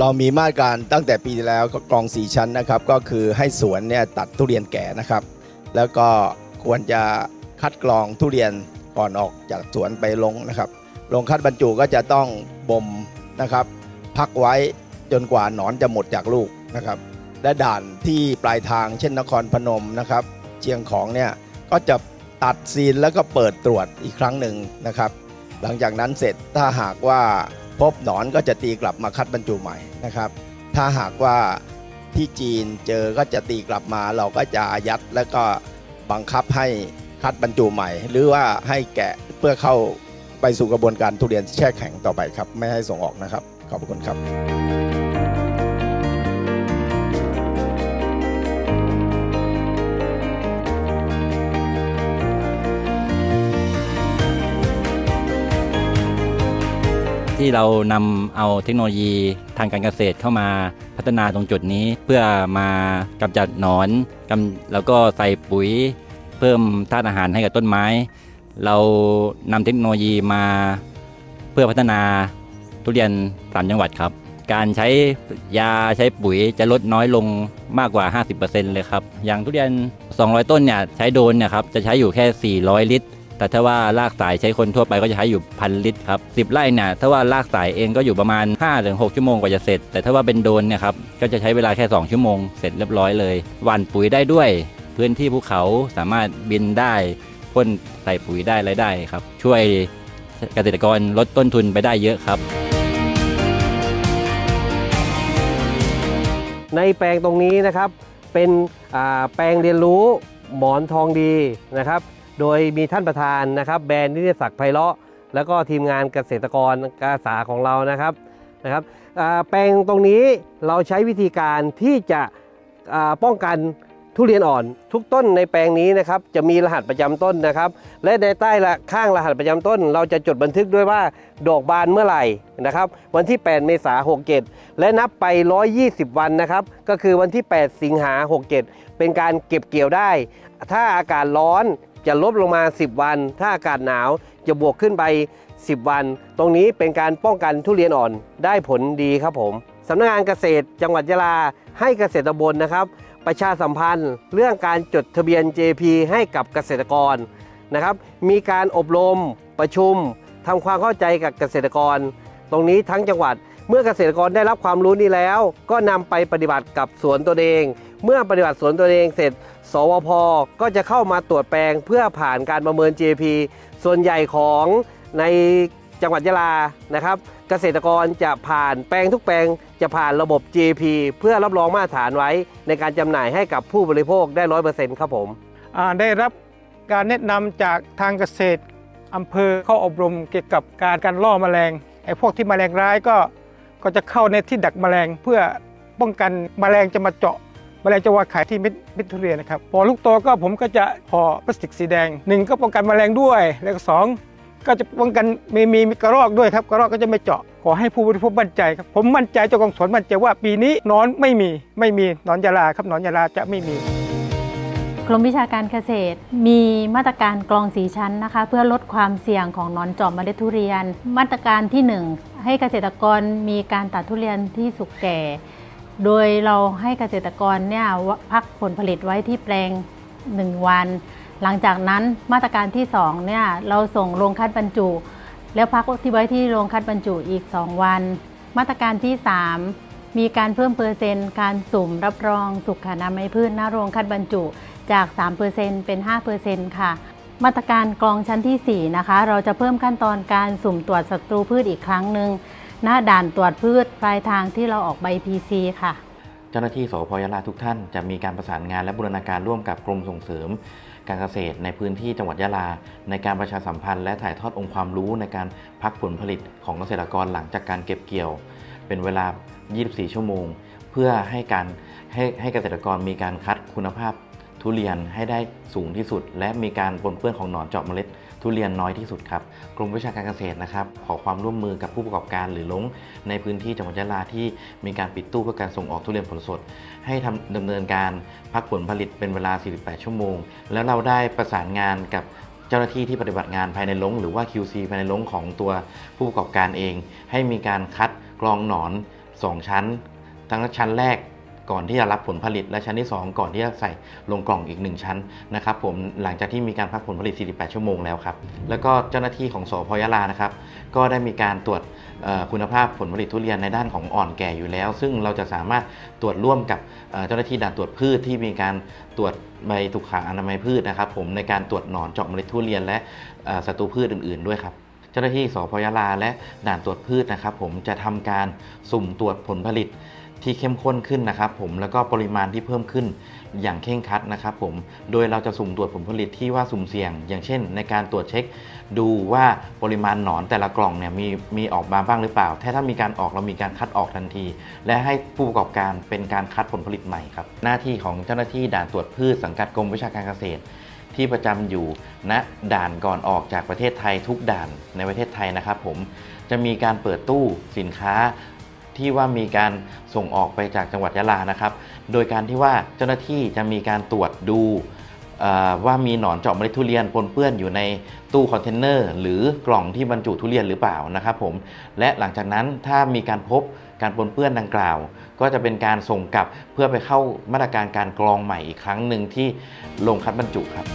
เรามีมาตรการตั้งแต่ปีที่แล้วก็กรองสีชั้นนะครับ ก็คือให้สวนเนี่ยตัดทุเรียนแก่นะครับ แล้วก็ควรจะคัดกรองทุเรียนก่อนออกจากสวนไปลงนะครับลงคัดบรรจุก็จะต้องบ่มนะครับ พักไว้จนกว่าหนอนจะหมดจากลูกนะครับ และด่านที่ปลายทางเช่นนครพนมนะครับ เชียงของเนี่ยก็จะตัดซีนแล้วก็เปิดตรวจอีกครั้งหนึ่งนะครับ หลังจากนั้นเสร็จถ้าหากว่า พบหนอนก็จะตีกลับมาคัดบรรจุใหม่นะครับ ถ้าหากว่าที่จีนเจอก็จะตีกลับมาเราก็จะอายัดแล้วก็บังคับให้คัดบรรจุใหม่ หรือว่าให้แกะเพื่อเข้าไปสู่กระบวนการทุเรียนแช่แข็งต่อไปครับ ไม่ให้ส่งออกนะครับ ขอบคุณครับ ที่เรานำเอาเทคโนโลยีทางการเกษตรเข้ามาพัฒนาตรงจุดนี้ เพื่อมากำจัดหนอนกำแล้วก็ใส่ปุ๋ย เพิ่มธาตุอาหารให้กับต้นไม้ เรานำเทคโนโลยีมาเพื่อพัฒนาทุเรียนสามจังหวัดครับ การใช้ยาใช้ปุ๋ยจะลดน้อยลงมากกว่า 50%เลยครับ อย่างทุเรียน 200 ต้นเนี่ยใช้โดนเนี่ยครับจะใช้อยู่แค่ 400 ลิตร แต่ถ้าว่าลากสายใช้คนทั่วไปก็จะใช้อยู่พันลิตรครับสิบไร่เนี่ยถ้าว่าลากสายเองก็อยู่ประมาณ5-6ชั่วโมงกว่าจะเสร็จ แต่ถ้าว่าเป็นโดนเนี่ยครับก็จะใช้เวลาแค่ 2 ชั่วโมงเสร็จเรียบร้อยเลยหว่านปุ๋ยได้ด้วย พื้นที่ภูเขาสามารถบินได้พ่นใส่ปุ๋ยได้รายได้ครับ ช่วยเกษตรกรลดต้นทุนไปได้เยอะครับ ในแปลงตรงนี้นะครับเป็นแปลงเรียนรู้หมอนทองดีนะครับ โดยมีท่านประธานนะครับ แบรนด์นิติศักดิ์ไพเราะ แล้วก็ทีมงานเกษตรกรอาสาของเรานะครับนะครับแปลงตรงนี้เราใช้วิธีการที่จะป้องกันทุเรียนอ่อน ทุกต้นในแปลงนี้นะครับจะมีรหัสประจำต้นนะครับ และในใต้ละข้างรหัสประจำต้น เราจะจดบันทึกด้วยว่าดอกบานเมื่อไหร่นะครับ วันที่ 8 เมษายน67 และนับไป 120 วันนะครับ ก็คือวันที่ 8 สิงหา67 เป็นการเก็บเกี่ยวได้ ถ้าอากาศร้อน จะลดลงมา 10 วัน ถ้าอากาศหนาวจะบวกขึ้นไป 10 วัน ตรงนี้เป็นการป้องกันทุเรียนอ่อนได้ผลดีครับผมสำนักงานเกษตรจังหวัดยะลาให้เกษตรบลนะครับ ประชาสัมพันธ์ เรื่องการจดทะเบียน JP ให้กับเกษตรกรนะครับ มีการอบรมประชุมทำความเข้าใจกับเกษตรกร ตรงนี้ทั้งจังหวัดเมื่อเกษตรกรได้รับความรู้นี้แล้ว ก็นำไปปฏิบัติกับสวนตัวเอง เมื่อปฏิบัติสวนตัวเองเสร็จ สวพก็จะเข้ามาตรวจแปลงเพื่อผ่านการประเมิน JP ส่วนใหญ่ของในจังหวัดยะลานะครับ เกษตรกรจะผ่านแปลงทุกแปลงจะผ่านระบบ GP เพื่อรับรองมาตรฐานไว้ในการจำหน่ายให้กับผู้บริโภคได้ร้อยเปอร์เซ็นต์ครับผมได้รับการแนะนำจากทางเกษตรอำเภอเข้าอบรมเกี่ยวกับการการล่อแมลงไอ้พวกที่แมลงร้ายก็ก็จะเข้าในที่ดักแมลงเพื่อป้องกันแมลงจะมาเจาะ แมลงจะวาไข่ที่เม็ดเม็ดทุเรียนนะครับพอลูกโตก็ผมก็จะห่อพลาสติกสีแดงหนึ่งก็ป้องกันแมลงด้วย แล้วก็สองก็จะป้องกันมีมีมีกระรอกด้วยครับกระรอกก็จะไม่เจาะขอให้ผู้บริโภคมั่นใจครับผมมั่นใจเจ้าของสวนมั่นใจว่าปีนี้นอนไม่มีไม่มีนอนยาลาครับนอนยาลาจะไม่มีกรมวิชาการเกษตรมีมาตรการกรองสีชั้นนะคะ เพื่อลดความเสี่ยงของนอนจาะเมล็ดทุเรียน มาตรการที่ 1 ให้เกษตรกรมีการตัดทุเรียนที่สุกแก่ โดยเราให้เกษตรกรเนี่ยพักผลผลิตไว้ที่แปลง 1 วัน หลังจากนั้นมาตรการที่2เนี่ยเราส่งโรงคัดบรรจุ แล้วพักที่ไว้ที่โรงคัดบรรจุอีก 2 วัน มาตรการที่ 3 มีการเพิ่มเปอร์เซ็นต์การสุ่มรับรองสุขอนามัยพืชหน้าโรงคัดบรรจุจาก 3%เป็น5%ค่ะมาตรการกรองชั้นทีสี่4 นะคะ เราจะเพิ่มขั้นตอนการสุ่มตรวจศัตรูพืชอีกครั้งหนึ่ง หน้าด่านตรวจพืชปลายทางที่เราออกใบ PC ค่ะ เจ้าหน้าที่สพยาลาทุกท่านจะมีการประสานงานและบูรณาการร่วมกับกรมส่งเสริม การเกษตรในพื้นที่จังหวัดยะลา ในการประชาสัมพันธ์และถ่ายทอดองค์ความรู้ในการพักผลผลิตของเกษตรกรหลังจากการเก็บเกี่ยว เป็นเวลา 24 ชั่วโมง เพื่อให้การให้ให้เกษตรกรมีการคัดคุณภาพทุเรียนให้ได้สูงที่สุด และมีการปนเปื้อนของหนอนเจาะเมล็ด ทุเรียนน้อยที่สุดครับกรมวิชาการเกษตรนะครับขอความร่วมมือกับผู้ประกอบการหรือลงในพื้นที่จังหวัดยะลาที่มีการปิดตู้เพื่อการส่งออกทุเรียนผลสด ให้ทำดำเนินการพักผลผลิตเป็นเวลา 48 ชั่วโมง แล้วเราได้ประสานงานกับเจ้าหน้าที่ที่ปฏิบัติงานภายในลงหรือว่า QC ภายในลงของตัวผู้ประกอบการเอง ให้มีการคัดกรองหนอน 2 ชั้น ทั้งชั้นแรก ก่อนที่จะรับผลผลิต และชั้นที่ 2 ก่อนที่จะใส่ลงกล่องอีก 1 ชั้นนะครับผมหลังจากที่มีการพักผลผลิต 48 ชั่วโมงแล้วครับแล้วก็เจ้าหน้าที่ของสพยะลานะครับก็ได้มีการตรวจคุณภาพผลผลิตทุเรียนในด้านของอ่อนแก่อยู่แล้ว ซึ่งเราจะสามารถตรวจร่วมกับเจ้าหน้าที่ด่านตรวจพืชที่มีการตรวจใบสุขอนามัยพืชนะครับผมในการตรวจหนอนเจาะเมล็ดทุเรียน และศัตรูพืชอื่น ๆด้วยครับเจ้าหน้าที่สพยะลาและด่านตรวจพืชนะครับผมจะทำการสุ่มตรวจผลผลิต ที่เข้มข้นขึ้นนะครับผมแล้วก็ปริมาณที่เพิ่มขึ้นอย่างเคร่งคัดนะครับผมโดยเราจะสุ่มตรวจผลผลิตที่ว่าสุ่มเสี่ยง อย่างเช่น ในการตรวจเช็ค ดูว่าปริมาณหนอนแต่ละกล่องเนี่ยมีมีออกมาบ้างหรือเปล่า ถ้าถ้ามีการออกเรามีการคัดออกทันที และให้ผู้ประกอบการเป็นการคัดผลผลิตใหม่ครับหน้าที่ของเจ้าหน้าที่ด่านตรวจพืชสังกัดกรมวิชาการเกษตร ที่ประจำอยู่ณด่านก่อนออกจากประเทศไทยทุกด่านในประเทศไทยนะครับผมจะมีการเปิดตู้สินค้า ที่ว่ามีการส่งออกไปจากจังหวัดยะลานะครับ โดยการที่ว่าเจ้าหน้าที่จะมีการตรวจดูว่ามีหนอนเจาะเมล็ดทุเรียนปนเปื้อนอยู่ในตู้คอนเทนเนอร์หรือกล่องที่บรรจุทุเรียนหรือเปล่านะครับผมและหลังจากนั้นถ้ามีการพบการปนเปื้อนดังกล่าว ก็จะเป็นการส่งกลับเพื่อไปเข้ามาตรการการกรองใหม่อีกครั้งหนึ่งที่โรงคัดบรรจุครับ